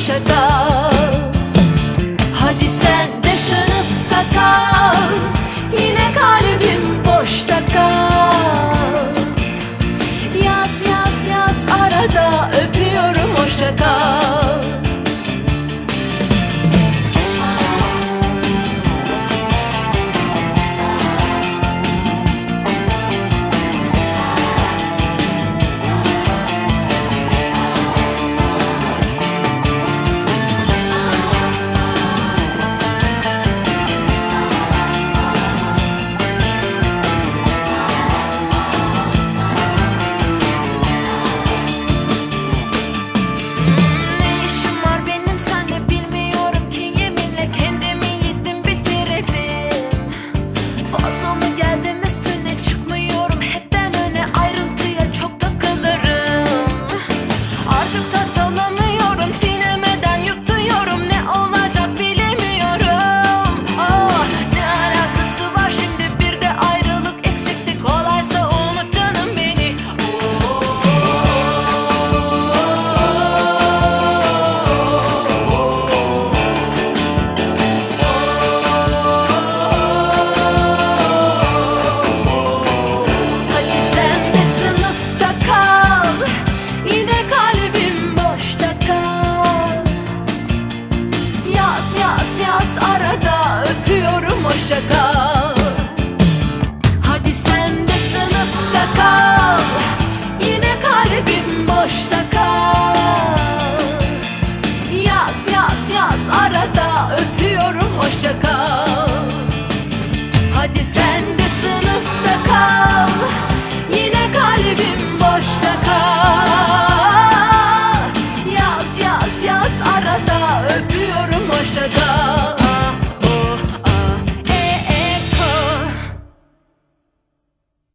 köşede Hadi sen de sınıfta kal. Yine kalbim boşta kal. Yaz yaz yaz arada öpüyorum hoşça kal. bas arada öpüyorum hoşça kal. Hadi sen de sınıfta kal. Yine kalbim boşta.